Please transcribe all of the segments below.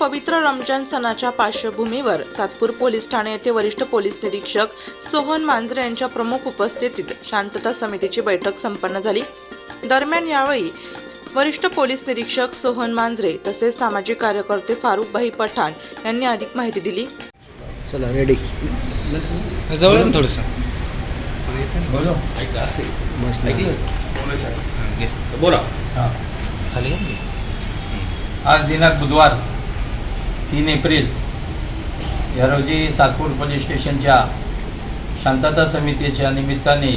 पवित्र रमजान सणाच्या पार्श्वभूमीवर सातपूर पोलीस ठाणे येथे वरिष्ठ पोलीस निरीक्षक सोहन मांजरे यांच्या प्रमुख उपस्थितीत शांतता समितीची बैठक संपन्न झाली. दरम्यान यावेळी वरिष्ठ पोलीस निरीक्षक सोहन मांजरे तसेच सामाजिक कार्यकर्ते फारुखभाई पठाण यांनी अधिक माहिती दिली. चला रेडी जवळ थोडंसं. बोला. खाली आज दिनांक बुधवार. तीन एप्रिल या रोजी सातपूर पोलीस स्टेशनच्या शांतता समितीच्या निमित्ताने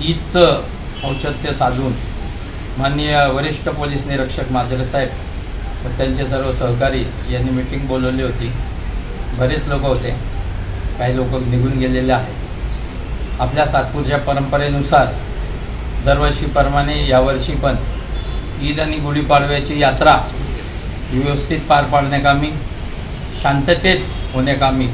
ईदचं औचित्य साधून माननीय वरिष्ठ पोलीस निरीक्षक माजरे साहेब व त्यांचे सर्व सहकारी यांनी मिटिंग बोलवली होती. बरेच लोक होते. काही लोक निघून गेलेले आहेत. आपल्या सातपूरच्या परंपरेनुसार दरवर्षीप्रमाणे यावर्षी पण ईद आणि गुढीपाडव्याची यात्रा व्यवस्थित पार पाडण्याकामी शांततेत होण्याकामी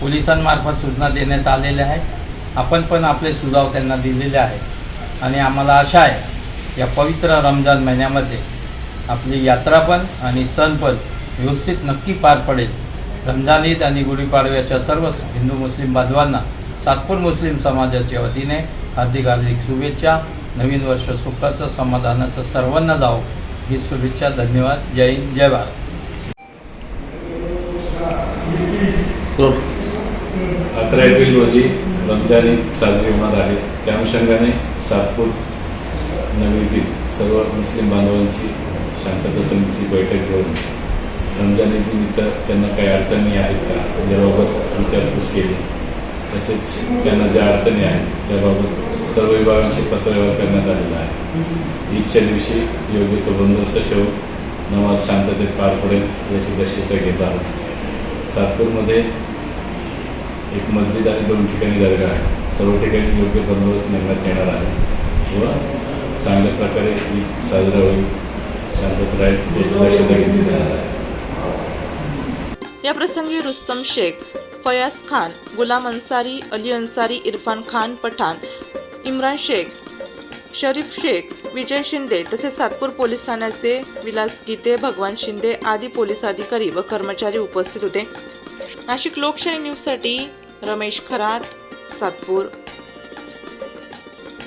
पोलिसांमार्फत सूचना देण्यात आलेल्या आहेत. आपण पण आपले सुझाव त्यांना दिलेले आहेत. आणि आम्हाला आशा आहे या पवित्र रमजान महिन्यामध्ये आपली यात्रा पण आणि सण पण व्यवस्थित नक्की पार पडेल. रमजान ईद आणि गुढीपाडव्याच्या सर्व हिंदू मुस्लिम बांधवांना सातपूर मुस्लिम समाजाच्या वतीने हार्दिक हार्दिक शुभेच्छा. नवीन वर्ष सुखाचं समाधानाचं सर्वांना जावं. ही शुभेच्छा धन्यवाद जय हिंद जय भारत. अकरा एप्रिल रोजी रमजान ईद साजरी होणार आहे. त्या अनुषंगाने सातपूर नगरीतील सर्व मुस्लिम बांधवांची शांतता समितीची बैठक घेऊन रमजान ईद निमित्त त्यांना काही अडचणी आहेत का? याबाबत विचारपूस केली. तसेच त्यांना ज्या अडचणी आहेत त्याबाबत सर्व विभागांशी पत्रव्यवहार करण्यात आलेला आहे. ईदच्या दिवशी योग्य तो बंदोबस्त ठेवून नमाज शांततेत पार पडेल याची दक्षता घेत आहोत सातपूरमध्ये एक मस्जिद आणि दोन ठिकाणी दर्गा आहे. सर्व ठिकाणी योग्य बंदोबस्त नेमण्यात येणार आहे व चांगल्या प्रकारे ईद साजरा होईल शांतता राहील याची दक्षता घेतली जाणार आहे. या प्रसंगी रुस्तम शेख फयाज खान गुलाम अन्सारी अली अन्सारी इरफान खान पठाण इम्रान शेख शरीफ शेख विजय शिंदे तसेच सातपूर पोलीस ठाण्याचे विलास गीते भगवान शिंदे आदी पोलीस अधिकारी व कर्मचारी उपस्थित होते. नाशिक लोकशाही न्यूजसाठी रमेश खरात सातपूर.